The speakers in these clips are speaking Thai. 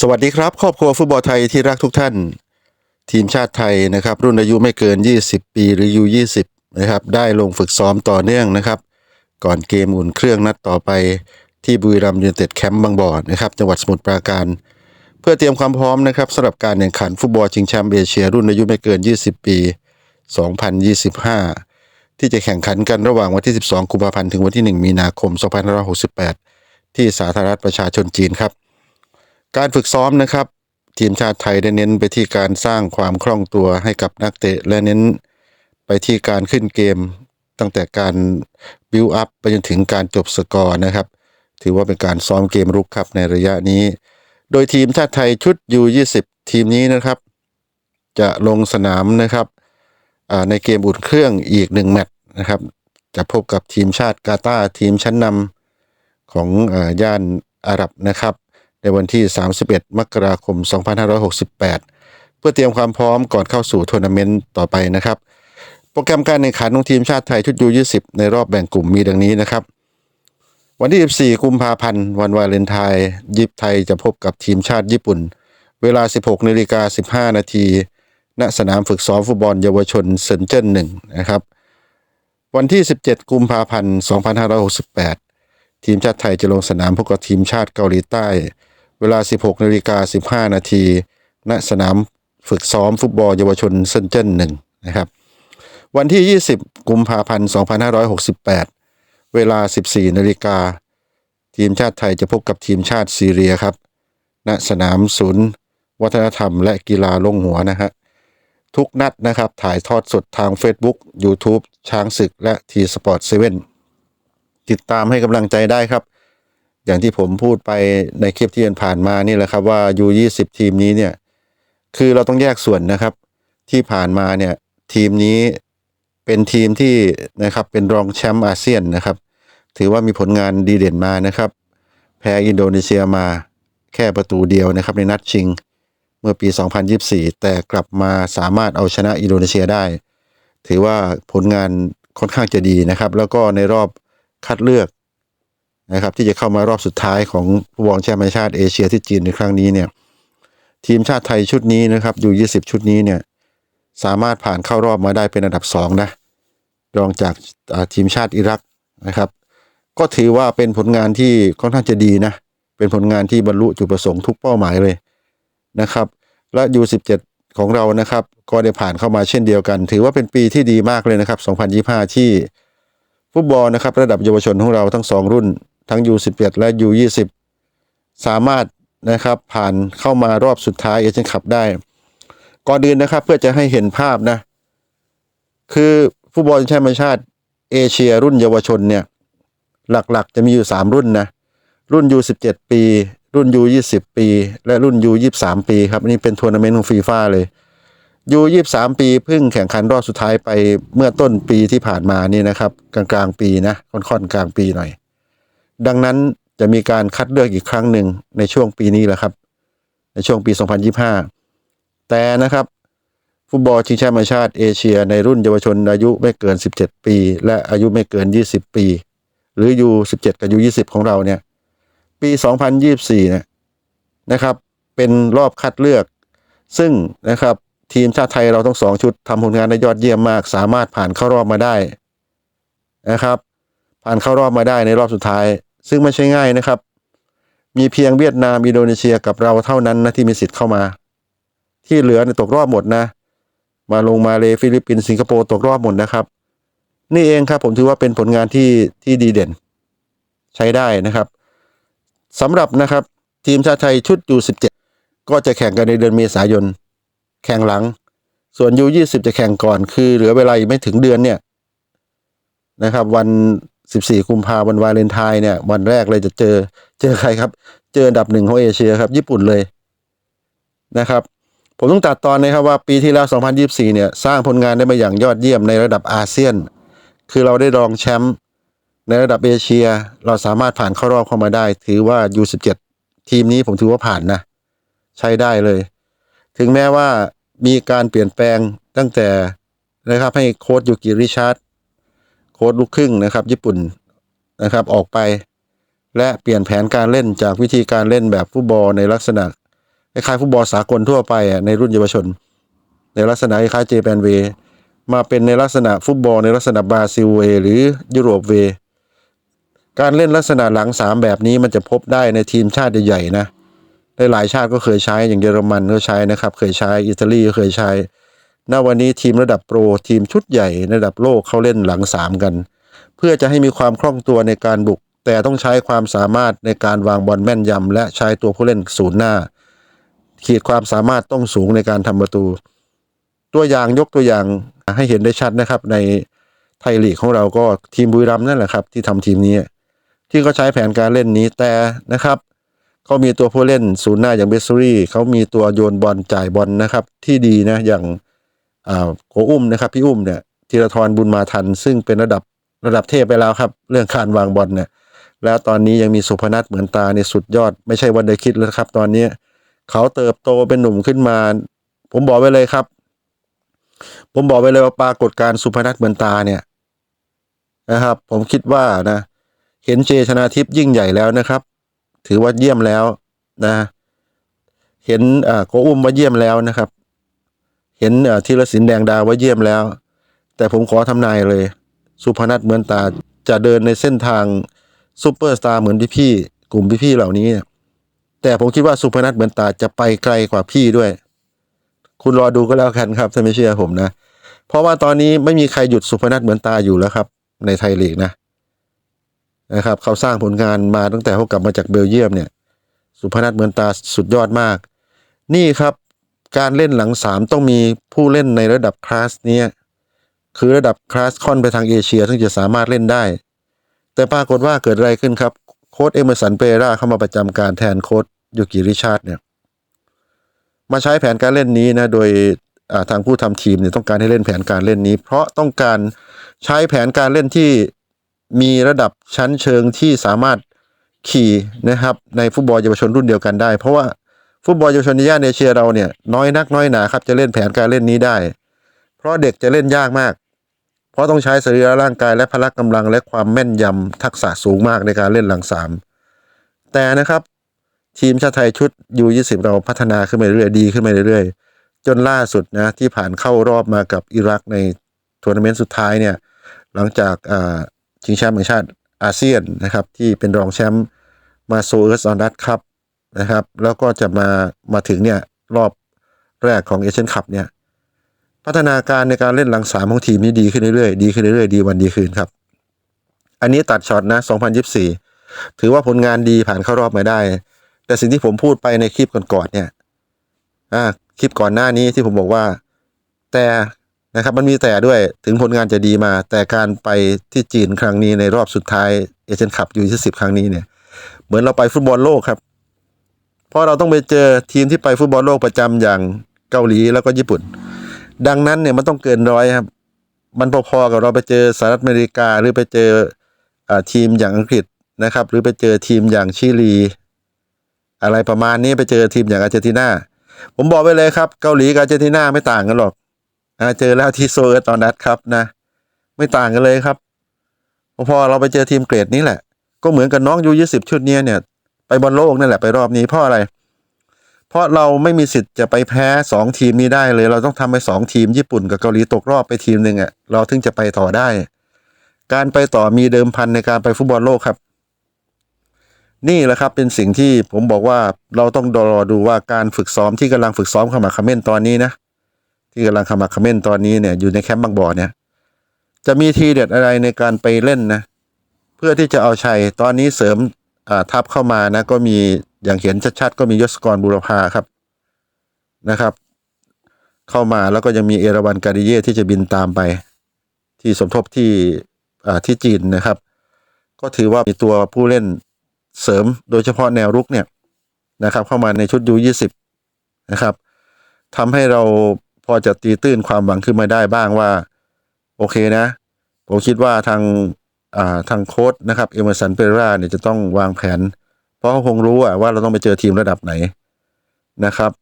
สวัสดีครับ ครอบครัวฟุตบอลไทยที่รักทุกท่าน ทีมชาติไทยนะครับ รุ่นอายุไม่เกิน 20 ปีหรือ U20 นะครับได้ลงฝึกซ้อมต่อเนื่องนะครับ ก่อนเกมอุ่นเครื่องนัดต่อไปที่บุรีรัมย์ยูไนเต็ดแคมป์บางบ่อนะครับจังหวัดสมุทรปราการ เพื่อเตรียมความพร้อมนะครับสำหรับการแข่งขันฟุตบอลชิงแชมป์เอเชีย รุ่นอายุไม่เกิน 20 ปี 2025 ที่จะแข่งขันกันระหว่างวันที่ 12 กุมภาพันธ์ถึงวันที่ 1 มีนาคม 2568 ที่สาธารณรัฐประชาชนจีนครับ การฝึกซ้อมนะครับ ทีมชาติไทยได้เน้นไปที่การสร้างความคล่องตัวให้กับนักเตะ และเน้นไปที่การขึ้นเกมตั้งแต่การบิวอัพไปจนถึงการจบสกอร์นะครับ ถือว่าเป็นการซ้อมเกมรุกครับในระยะนี้ โดยทีมชาติไทยชุด U20 ทีมนี้นะครับ จะลงสนามนะครับในเกมอุ่นเครื่องอีกหนึ่งแมตช์นะครับ จะพบกับทีมชาติกาตาร์ทีมชั้นนำ ของอย่านอาหรับนะครับ ในวันที่ 31 มกราคม 2568 เพื่อเตรียมความพร้อมก่อนเข้าสู่ทัวร์นาเมนต์ต่อไปนะครับ โปรแกรมการแข่งขันของทีมชาติไทยชุดยู20ในรอบแบ่งกลุ่มมีดังนี้นะครับ วันที่ 14 กุมภาพันธ์ วันวาเลนไทน์ยิปไทยจะพบกับทีมชาติญี่ปุ่น เวลา 16นาฬิกา15 นาทีณสนามฝึกซ้อมฟุตบอลเยาวชนเซินเจิ้นหนึ่งนะครับ วันที่ 17 กุมภาพันธ์ 2568 ทีมชาติไทยจะลงสนามพบกับทีมชาติเกาหลีใต้ เวลา 16นาฬิกา15 นาที ณ สนามฝึกซ้อมฟุตบอลเยาวชนเซนเจิ้นหนึ่งนะครับ วันที่ 20 กุมภาพันธ์ 2568 เวลา 14นาฬิกา ทีมชาติไทยจะพบกับทีมชาติซีเรียครับ ณ สนามศูนย์ วัฒนธรรมและกีฬาลงหัวนะฮะ ทุกนัดนะครับ ถ่ายทอดสดทาง Facebook YouTube ช้างศึกและทีสปอร์ ติดตามให้กำลังใจได้ครับ อย่างที่ผมพูดไปในคลิปที่ผ่านมานี่แหละครับว่า U20 ทีมนี้เนี่ยคือเราต้องแยกส่วนนะครับ ที่ผ่านมาเนี่ยทีมนี้เป็นทีมที่นะครับเป็นรองแชมป์อาเซียนนะครับ ถือว่ามีผลงานดีเด่นมานะครับ แพ้อินโดนีเซียมาแค่ประตูเดียวนะครับในนัดชิง เมื่อปี 2024 แต่กลับมาสามารถเอาชนะอินโดนีเซียได้ ถือว่าผลงานค่อนข้างจะดีนะครับ แล้วก็ในรอบ คัดเลือกนะครับ ที่จะเข้ามารอบสุดท้ายของฟุตบอลแชมป์แห่งชาติเอเชียที่จีนในครั้งนี้เนี่ย ทีมชาติไทยชุดนี้นะครับอยู่ 20 ชุดนี้เนี่ย สามารถผ่านเข้ารอบมาได้เป็นอันดับสองนะรองจากทีมชาติอิรักนะครับ ก็ถือว่าเป็นผลงานที่ค่อนข้างจะดีนะ เป็นผลงานที่บรรลุจุดประสงค์ทุกเป้าหมายเลยนะครับ และ U17 ของเรานะครับ ก็ได้ผ่านเข้ามาเช่นเดียวกัน ถือว่าเป็นปีที่ดีมากเลยนะครับ 2025 ที่ ฟุตบอลนะครับระดับเยาวชนของเราทั้งสองรุ่น ทั้ง U17 และ U20 สามารถนะครับผ่านเข้ามารอบสุดท้ายเอเชียนคัพได้ ก่อนอื่นนะครับเพื่อจะให้เห็นภาพนะ คือฟุตบอลแชมป์ชาติเอเชียรุ่นเยาวชนเนี่ยหลักๆ จะมีอยู่ 3 รุ่นนะรุ่น U17 ปี รุ่น U20 ปี และรุ่น U23 ปีครับอันนี่เป็นทัวร์นาเมนต์ของฟีฟ่าเลย U23 ปีเพิ่งแข่งขันรอบสุดท้ายไปเมื่อต้นปีที่ผ่านมานี่นะครับ กลางกลางๆปีนะค่อนๆกลางปีหน่อย ดังนั้นจะมีการคัดเลือกอีกครั้งหนึ่งในช่วงปีนี้แหละครับ ในช่วงปี 2025 แต่นะครับ ฟุตบอลชิงแชมป์ชาติเอเชีย ในรุ่นเยาวชนอายุไม่เกิน 17 ปี และอายุไม่เกิน 20 ปี หรือ U17 กับ U20 ของเราเนี่ยปี 2024เนี่ยนะครับ เป็นรอบคัดเลือก ซึ่งนะครับ ทีมชาติไทยเราทั้งสองชุดทำผลงานได้ยอดเยี่ยมมาก สามารถผ่านเข้ารอบมาได้นะครับ ผ่านเข้ารอบมาได้ในรอบสุดท้าย ซึ่งไม่ใช่ง่ายนะครับ มีเพียงเวียดนามอินโดนีเซียกับเราเท่านั้นนะที่มีสิทธิ์เข้ามา ที่เหลือเนี่ยตกรอบหมดนะ มาลงมาเลฟิลิปปินส์สิงคโปร์ตกรอบหมดนะครับ นี่เองครับผมถือว่าเป็นผลงานที่ที่ดีเด่น ใช้ได้นะครับสำหรับนะครับทีมชาติไทยชุด U17 ก็จะแข่งกันในเดือนเมษายน แข่งหลัง ส่วน U20 จะแข่งก่อน คือเหลือเวลาอีกไม่ถึงเดือนเนี่ยนะครับ วัน14กุมภาพันธ์วันวาเลนไทน์เนี่ย วันแรกเลยจะเจอเจอใครครับ เจออันดับหนึ่งของเอเชียครับ ญี่ปุ่นเลยนะครับ ผมต้องตัดตอนนะครับว่าปีที่แล้ว 2024 เนี่ย สร้างผลงานได้มาอย่างยอดเยี่ยมในระดับอาเซียน คือเราได้รองแชมป์ในระดับเอเชีย เราสามารถผ่านเข้ารอบเข้ามาได้ ถือว่า U17 ทีมนี้ผมถือว่าผ่านนะ ใช้ได้เลย ถึงแม้ว่ามีการเปลี่ยนแปลงตั้งแต่นะครับให้โค้ชยูกิริชาร์ดโค้ชลูกครึ่งนะครับ ญี่ปุ่นนะครับออกไป และเปลี่ยนแผนการเล่นจากวิธีการเล่นแบบฟุตบอลในลักษณะคล้ายๆฟุตบอลสากลทั่วไปในรุ่นเยาวชน ในลักษณะคล้ายเจแปนเวมาเป็นในลักษณะฟุตบอลในลักษณะบราซิลเวหรือยุโรปเว การเล่นลักษณะหลังสามแบบนี้มันจะพบได้ในทีมชาติใหญ่ๆนะ หลายชาติก็เคยใช้อย่างเยอรมันก็ใช้นะครับ เคยใช้อิตาลีก็เคยใช้ณวันนี้ทีมระดับโปรทีมชุดใหญ่ระดับโลกเขาเล่นหลังสามกัน เพื่อจะให้มีความคล่องตัวในการบุก แต่ต้องใช้ความสามารถในการวางบอลแม่นยำและใช้ตัวผู้เล่นศูนย์หน้า ขีดความสามารถต้องสูงในการทำประตู ตัวอย่างยกตัวอย่างให้เห็นได้ชัดนะครับ ในไทยลีกของเราก็ทีมบุรีรัมย์นั่นแหละครับ ที่ทำทีมนี้ ที่เขาใช้แผนการเล่นนี้แต่นะครับ เขามีตัวผู้เล่นศูนย์หน้าอย่างเบสซูรี่เขามีตัวโยนบอลจ่ายบอลนะครับ ที่ดีนะอย่างอ่าโกอุ้มนะครับ พี่อุ้มเนี่ยธีรทรบุญมาทัน ซึ่งเป็นระดับระดับเทพไปแล้วครับ เรื่องการวางบอลเนี่ยแล้วตอนนี้ยังมีสุพนัทเหมือนตาเนี่ยสุดยอด ไม่ใช่วันเดคิดแล้วครับ ตอนนี้เขาเติบโตเป็นหนุ่มขึ้นมา ผมบอกไว้เลยครับ ผมบอกไว้เลยว่าปรากฏการณ์สุพนัทเหมือนตาเนี่ยนะครับ ผมคิดว่านะ เห็นเจชนาทิพย์ยิ่งใหญ่แล้วนะครับ ถือว่าเยี่ยมแล้วนะ เห็นอ่าโกอุ้มว่าเยี่ยมแล้วนะครับ เห็นอ่าธีรศิลป์แดงดาวว่าเยี่ยมแล้ว แต่ผมขอทำนายเลย สุพนัทเหมือนตาจะเดินในเส้นทางซูเปอร์สตาร์เหมือนพี่ๆกลุ่มพี่ๆเหล่านี้ แต่ผมคิดว่าสุพนัทเหมือนตาจะไปไกลกว่าพี่ด้วย คุณรอดูก็แล้วกันครับถ้าไม่เชื่อผมนะ เพราะว่าตอนนี้ไม่มีใครหยุดสุพนัทเหมือนตาอยู่แล้วครับ ในไทยลีกนะ นะครับเขาสร้างผลงานมาตั้งแต่เขากลับมาจากเบลเยียมเนี่ยสุพนัทเหมือนตาสุดยอดมาก นี่ครับการเล่นหลังสามต้องมีผู้เล่นในระดับคลาสเนี้ยคือระดับคลาสค่อนไปทางเอเชียถึงจะสามารถเล่นได้ แต่ปรากฏว่าเกิดอะไรขึ้นครับ โค้ดเอเมอร์สันเปราเข้ามาประจำการแทนโค้ดยูกิริชาร์ดเนี่ยมาใช้แผนการเล่นนี้นะโดยทางผู้ทำทีมเนี่ยต้องการให้เล่นแผนการเล่นนี้ เพราะต้องการใช้แผนการเล่นที่ มีระดับชั้นเชิงที่สามารถขี่นะครับในฟุตบอลเยาวชนรุ่นเดียวกันได้ เพราะว่าฟุตบอลเยาวชนในย่านเอเชียเราเนี่ยน้อยนักน้อยหนาครับจะเล่นแผนการเล่นนี้ได้ เพราะเด็กจะเล่นยากมาก เพราะต้องใช้สรีระร่างกายและพละกำลังและความแม่นยำทักษะสูงมากในการเล่นหลังสามแต่นะครับทีมชาติไทยชุดยู20เราพัฒนาขึ้นมาเรื่อยๆดีขึ้นมาเรื่อยๆจนล่าสุดนะที่ผ่านเข้ารอบมากับอิรักในทัวร์นาเมนต์สุดท้ายเนี่ยหลังจากอ่า ชิงแชมป์แห่งชาติอาเซียนนะครับที่เป็นรองแชมป์มาโซเอสออนดัตครับนะครับแล้วก็จะมามาถึงเนี่ยรอบแรกของเอเชียนคัพเนี่ยพัฒนาการในการเล่นหลังสามของทีมนี้ดีขึ้นเรื่อยๆดีขึ้นเรื่อยๆดีวันดีคืนครับ อันนี้ตัดช็อตนะ 2024 ถือว่าผลงานดีผ่านเข้ารอบมาได้ แต่สิ่งที่ผมพูดไปในคลิปก่อนๆเนี่ยอ่าคลิปก่อนหน้านี้ที่ผมบอกว่า แต่ นะครับมันมีแต่ด้วยถึงผลงานจะดีมา แต่การไปที่จีนครั้งนี้ในรอบสุดท้ายเอเชียนคัพยูที่สิบครั้งนี้เนี่ย เหมือนเราไปฟุตบอลโลกครับ เพราะเราต้องไปเจอทีมที่ไปฟุตบอลโลกประจำอย่างเกาหลีแล้วก็ญี่ปุ่น ดังนั้นเนี่ยมันต้องเกินร้อยครับ มันพอๆกับเราไปเจอสหรัฐอเมริกาหรือไปเจออทีมอย่างอังกฤษนะครับ หรือไปเจอทีมอย่างชิลี อะไรประมาณนี้ไปเจอทีมอย่างอาร์เจนตินาผมบอกไปเลยครับ เกาหลีกับอาร์เจนตินาไม่ต่างกันหรอก อ่าเจอแล้วที่โซเออร์ตอนนัดครับนะ ไม่ต่างกันเลยครับพอเราไปเจอทีมเกรดนี้แหละ ก็เหมือนกับน้องยูยี่สิบชุดนี้เนี่ย ไปบอลโลกนั่นแหละไปรอบนี้เพราะอะไร เพราะเราไม่มีสิทธิ์จะไปแพ้สองทีมนี้ได้เลย เราต้องทำให้สองทีมญี่ปุ่นกับเกาหลีตกรอบไปทีมหนึ่งอะเราถึงจะไปต่อได้ การไปต่อมีเดิมพันในการไปฟุตบอลโลกครับ นี่แหละครับเป็นสิ่งที่ผมบอกว่าเราต้องรอดูว่าการฝึกซ้อมที่กำลังฝึกซ้อมขมักเขม้นตอนนี้นะ ที่กำลังขมักขม้นตอนนี้เนี่ยอยู่ในแคมป์บางบ่อเนี่ย จะมีทีเด็ดอะไรในการไปเล่นนะ เพื่อที่จะเอาชัยตอนนี้เสริมทัพเข้ามานะ ก็มีอย่างเห็นชัดๆก็มียศกรบุรพาครับนะครับ เข้ามาแล้วก็ยังมีเอราวันการิเย่ที่จะบินตามไป ที่สมทบที่ที่จีนนะครับ ก็ถือว่ามีตัวผู้เล่นเสริมโดยเฉพาะแนวรุกเนี่ยนะครับ เข้ามาในชุดยูยี่สิบนะครับทำให้เรา พอจะตีตื้นความหวังขึ้นมาได้บ้างว่า โอเคนะ ผมคิดว่าทางาทางโค้ดนะครับเอเมอร์สันเปราเนี่ยจะต้องวางแผน เพราะเขาคงรู้อะว่าเราต้องไปเจอทีมระดับไหนนะครับ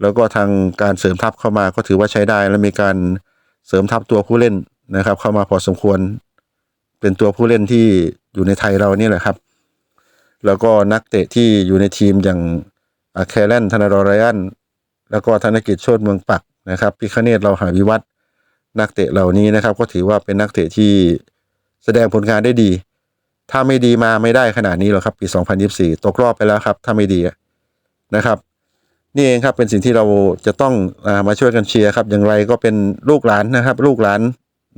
แล้วก็ทางการเสริมทัพเข้ามาก็ถือว่าใช้ได้และมีการเสริมทัพตัวผู้เล่นนะครับ เข้ามาพอสมควร เป็นตัวผู้เล่นที่อยู่ในไทยเรานี่แหละครับ แล้วก็นักเตะที่อยู่ในทีมอย่างอาแคลนธนาดอรยันแล้วก็ธนกิจโชติเมืองปัก นะครับพิคเนตเราหาวิวัฒนักเตะเหล่านี้นะครับ ก็ถือว่าเป็นนักเตะที่แสดงผลงานได้ดี ถ้าไม่ดีมาไม่ได้ขนาดนี้หรอกครับ ปี 2024 ตกรอบไปแล้วครับ ถ้าไม่ดีนะครับ นี่เองครับเป็นสิ่งที่เราจะต้องอามาช่วยกันเชียร์ครับ อย่างไรก็เป็นลูกหลานนะครับ ลูกหลาน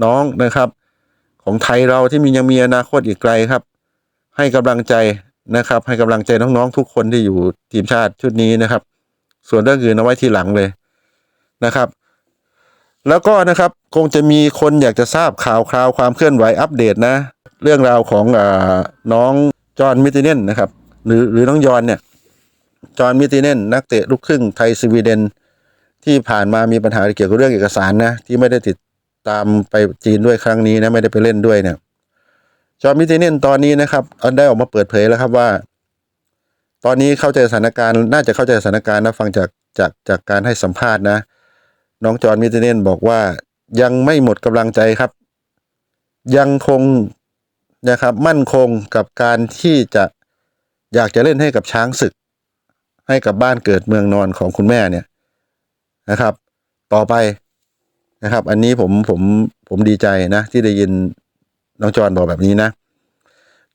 น้องนะครับ ของไทยเราที่มียังมีอนาคตอีกไกลครับ ให้กำลังใจนะครับ ให้กำลังใจน้องๆทุกคนที่อยู่ทีมชาติชุดนี้นะครับ ส่วนเรื่องอื่นเอาไว้ทีหลังเลย นะครับ แล้วก็นะครับคงจะมีคนอยากจะทราบข่าวคราวความเคลื่อนไหวอัปเดตนะ เรื่องราวของอน้องจอห์นมิติเนนนะครับ หรือหรือน้องยอนเนี่ยจอห์นมิติเนนนักเตะลูกครึ่งไทยสวีเดน ที่ผ่านมามีปัญหาเกี่ยวกับเรื่องเอกสารนะที่ไม่ได้ติดตามไปจีนด้วยครั้งนี้นะไม่ได้ไปเล่นด้วยเนี่ยจอห์นมิติเนนตอนนี้นะครับเอาได้ออกมาเปิดเผยแล้วครับว่า ตอนนี้เข้าใจสถานการณ์ น่าจะเข้าใจสถานการณ์นะฟังจากจากจากการให้สัมภาษณ์นะ น้องจอห์นมิติเนนบอกว่ายังไม่หมดกำลังใจครับ ยังคงนะครับมั่นคงกับการที่จะอยากจะเล่นให้กับช้างศึก ให้กับบ้านเกิดเมืองนอนของคุณแม่เนี่ยนะครับ ต่อไปนะครับ อันนี้ผมผมผมดีใจนะ ที่ได้ยินน้องจอนบอกแบบนี้นะ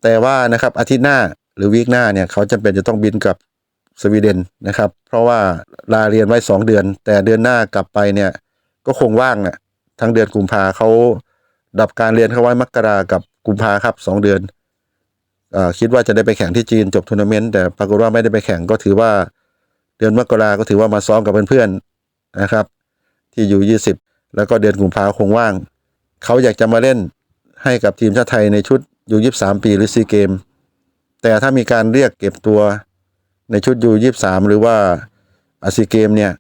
แต่ว่านะครับอาทิตย์หน้าหรือวีคหน้าเนี่ย เขาจำเป็นจะต้องบินกลับ สวีเดนนะครับ เพราะว่าลาเรียนไว้สองเดือน แต่เดือนหน้ากลับไปเนี่ยก็คงว่างนะทั้งเดือนกุมภาเขาดับการเรียนเขาไว้มกรากับกุมภาครับสองเดือนอคิดว่าจะได้ไปแข่งที่จีนจบทัวร์นาเมนต์แต่ปรากฏว่าไม่ได้ไปแข่งก็ถือว่าเดือนมกราก็ถือว่ามาซ้อมกับเพื่อนๆนะครับ ที่อยู่ยี่สิบแล้วก็เดือนกุมภาคงว่าง เขาอยากจะมาเล่นให้กับทีมชาติไทยในชุดอยู่ยี่สามปีหรือซีเกม แต่ถ้ามีการเรียกเก็บตัว ในชุดยูยี่สามหรือว่าอาซีเกมเนี่ย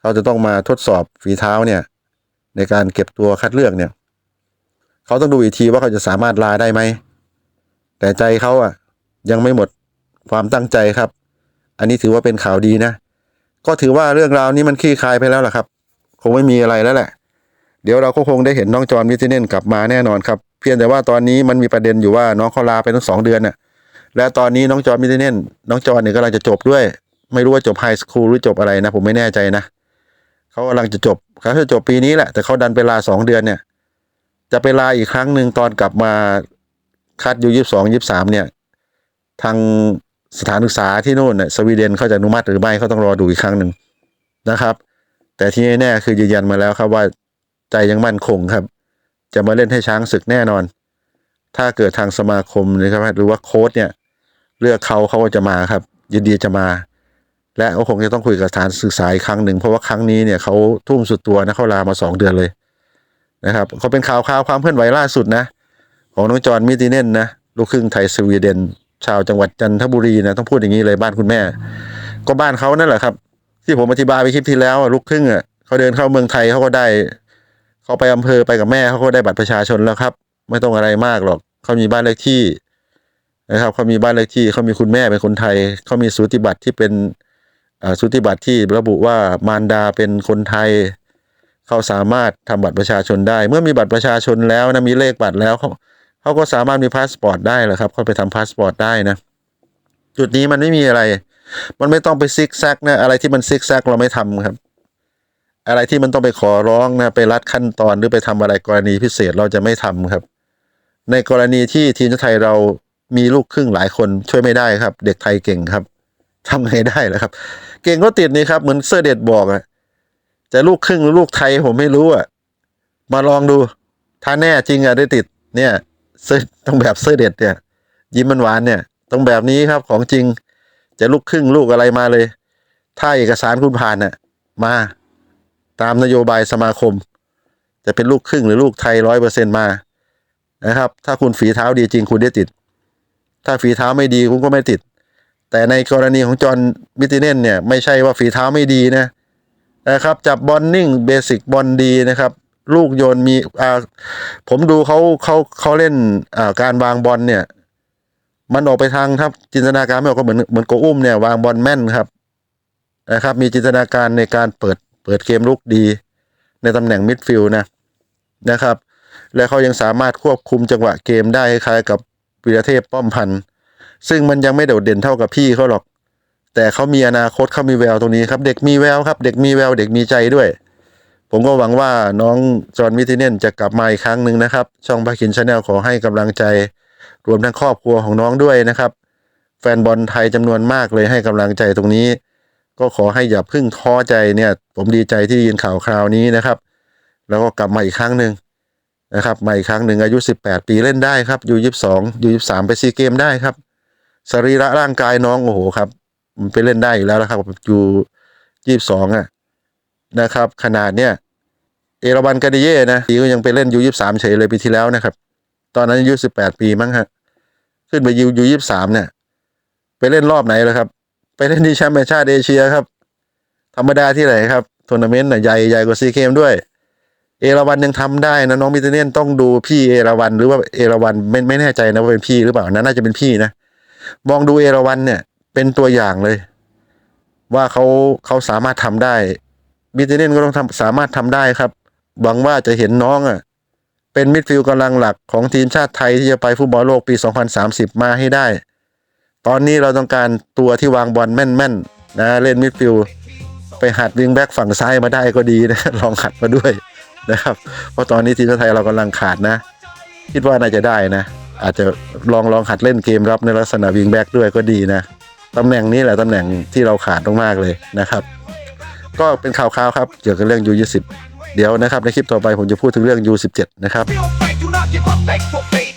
เขาจะต้องมาทดสอบฝีเท้าเนี่ย ในการเก็บตัวคัดเลือกเนี่ยเขาต้องดูอีกทีว่าเขาจะสามารถลาได้ไหม แต่ใจเขาอะ ยังไม่หมดความตั้งใจครับ อันนี้ถือว่าเป็นข่าวดีนะ ก็ถือว่าเรื่องราวนี้มันคลี่คลายไปแล้วล่ะครับ คงไม่มีอะไรแล้วแหละ เดี๋ยวเราก็คงได้เห็นน้องจอห์นวิทเนนกลับมาแน่นอนครับ เพียงแต่ว่าตอนนี้มันมีประเด็นอยู่ว่าน้องเขาลาไปตั้งสองเดือนน่ะ และตอนนี้น้องจอห์นวิทเนนน้องจอห์นเนี่ยกำลังจะจบด้วย ไม่รู้ว่าจบไฮสคูลหรือจบอะไรนะ ผมไม่แน่ใจนะเขากำลังจะจบเขาจะจบปีนี้แหละ แต่เขาดันไปลาสองเดือนเนี่ย จะไปลาอีกครั้งหนึ่งตอนกลับมาคัดยูยี่สิบสองยี่สามเนี่ย ทางสถานศึกษาที่นู่นเนี่ยสวีเดนเขาจะอนุมัติหรือไม่เขาต้องรอดูอีกครั้งหนึ่งนะครับ แต่ที่แน่ๆคือยืนยันมาแล้วครับว่าใจยังมั่นคงครับ จะมาเล่นให้ช้างศึกแน่นอน ถ้าเกิดทางสมาคมนะครับหรือว่าโค้ชเนี่ย เลือกเขาเขาก็จะมาครับ ยินดีจะมา และก็คงจะต้องคุยกับสถานศึกษาอีกครั้งหนึ่งเพราะว่าครั้งนี้เนี่ยเขาทุ่มสุดตัวนะเขาลามาสองเดือนเลยนะครับเขาเป็นข่าวข่าวความเคลื่อนไหวล่าสุดนะ ของน้องจอนมิติเนนนะลูกครึ่งไทยสวีเดน ชาวจังหวัดจันทบุรีนะต้องพูดอย่างนี้เลยบ้านคุณแม่ ก็บ้านเขานั่นแหละครับ ที่ผมอธิบายไปคลิปที่แล้วลูกครึ่งอะเขาเดินเข้าเมืองไทยเขาก็ได้ เขาไปอำเภอไปกับแม่เขาก็ได้บัตรประชาชนแล้วครับ ไม่ต้องอะไรมากหรอกเขามีบ้านเลขที่ นะครับเขามีบ้านเลขที่เขามีคุณแม่เป็นคนไทยเขามีสูติบัตรที่เป็นสูติบัตรที่ระบุว่ามารดาเป็นคนไทยเขาสามารถทำบัตรประชาชนได้ เมื่อมีบัตรประชาชนแล้วนะมีเลขบัตรแล้วเขาเขาก็สามารถมีพาสปอร์ตได้แหละครับเขาไปทำพาสปอร์ตได้นะ จุดนี้มันไม่มีอะไร มันไม่ต้องไปซิกแซกนะอะไรที่มันซิกแซกเราไม่ทำครับ อะไรที่มันต้องไปขอร้องนะไปรัดขั้นตอนหรือไปทำอะไรกรณีพิเศษเราจะไม่ทำครับ ในกรณีที่ทีมชาติไทยเรา มีลูกครึ่งหลายคนช่วยไม่ได้ครับ เด็กไทยเก่งครับทำไงได้ล่ะครับ เก่งก็ติดนี่ครับ เหมือนเสื้อเด็ดบอกอะจะลูกครึ่งหรือลูกไทยผมไม่รู้อะมาลองดู ถ้าแน่จริงอะได้ติด เนี่ยเสื้อต้องแบบเสื้อเด็ดเนี่ย ยิ้มมันหวานเนี่ยต้องแบบนี้ครับของจริง จะลูกครึ่งลูกอะไรมาเลย ถ้าเอกสารคุณผ่านน่ะมาตามนโยบายสมาคม จะเป็นลูกครึ่งหรือลูกไทยร้อยเปอร์เซ็นมานะครับ ถ้าคุณฝีเท้าดีจริงคุณได้ติด ถ้าฝีเท้าไม่ดีคุณก็ไม่ติด แต่ในกรณีของจอห์นมิติเนนเนี่ยไม่ใช่ว่าฝีเท้าไม่ดีนะนะครับจับบอลนิ่งเบสิกบอลดีนะครับ ลูกโยนมีอ่าผมดูเขาเขาเขาเล่นอ่าการวางบอลเนี่ย มันออกไปทางครับจินตนาการไม่ออกก็เหมือนเหมือนโกอุ้มเนี่ยวางบอลแม่นครับนะครับมีจินตนาการในการเปิดเปิดเกมลุกดี ในตำแหน่งมิดฟิลด์นะนะครับ และเขายังสามารถควบคุมจังหวะเกมได้คล้ายกับ วีรเทพป้อมพันธ์ซึ่งมันยังไม่โดดเด่นเท่ากับพี่เขาหรอก แต่เขามีอนาคตเขามีแววตรงนี้ครับ เด็กมีแววครับ เด็กมีแววเด็กมีใจด้วย ผมก็หวังว่าน้องจอห์นวิทิเนนจะกลับมาอีกครั้งหนึ่งนะครับ ช่องพาคินชาแนลขอให้กำลังใจ รวมทั้งครอบครัวของน้องด้วยนะครับ แฟนบอลไทยจำนวนมากเลยให้กำลังใจตรงนี้ ก็ขอให้อย่าพึ่งท้อใจเนี่ย ผมดีใจที่ยินข่าวคราวนี้นะครับ แล้วก็กลับมาอีกครั้งหนึ่ง นะครับมาอีกครั้งหนึ่งอายุ 18 ปีเล่นได้ครับอยู่22อยู่23ไปซีเกมได้ครับสรีระร่างกายน้องโอ้โหครับ มันไปเล่นได้อยู่แล้วนะครับอยู่ยี่สิบสองอะนะครับ ขนาดเนี้ยเอราวันกาเดเย่นะปีก็ยังไปเล่นยูยี่สามเฉยเลยปีที่แล้วนะครับ ตอนนั้นอายุสิบแปดปีมั้งฮะขึ้นไปยูยูยี่สามเนี่ย ไปเล่นรอบไหนแล้วครับ ไปเล่นที่แชมป์แห่งชาติเอเชียครับ ธรรมดาที่ไหนครับทัวร์นาเมนต์ใหญ่ใหญ่กว่าซีเกมด้วย เอราวันยังทำได้นะน้องมิเตเนียนต้องดูพี่เอราวันหรือว่าเอราวันไม่ไม่แน่ใจนะว่าเป็นพี่หรือเปล่านะน่าจะเป็นพี่นะมองดูเอราวันเนี่ย เป็นตัวอย่างเลย ว่าเขาเขาสามารถทำได้มิเตเนียนก็ต้องทำสามารถทำได้ครับหวังว่าจะเห็นน้องอะเป็นมิดฟิลด์กำลังหลักของทีมชาติไทยที่จะไปฟุตบอลโลกปี 2030 มาให้ได้ ตอนนี้เราต้องการตัวที่วางบอลแม่นๆนะเล่นมิดฟิลด์ไปหัดวิงแบ็กฝั่งซ้ายมาได้ก็ดีนะลองหัดมาด้วย นะครับ เพราะตอนนี้ทีมชาติไทยเรากำลังขาดนะ คิดว่าน่าจะได้นะ อาจจะลองลองหัดเล่นเกมรับในลักษณะวิงแบ็กด้วยก็ดีนะตำแหน่งนี้แหละตำแหน่งที่เราขาดมากๆเลยนะครับ ก็เป็นข่าวๆครับเกี่ยวกับเรื่อง U20 เดี๋ยวนะครับในคลิปต่อไปผมจะพูดถึงเรื่อง U17 นะครับเจ็ดนะครับ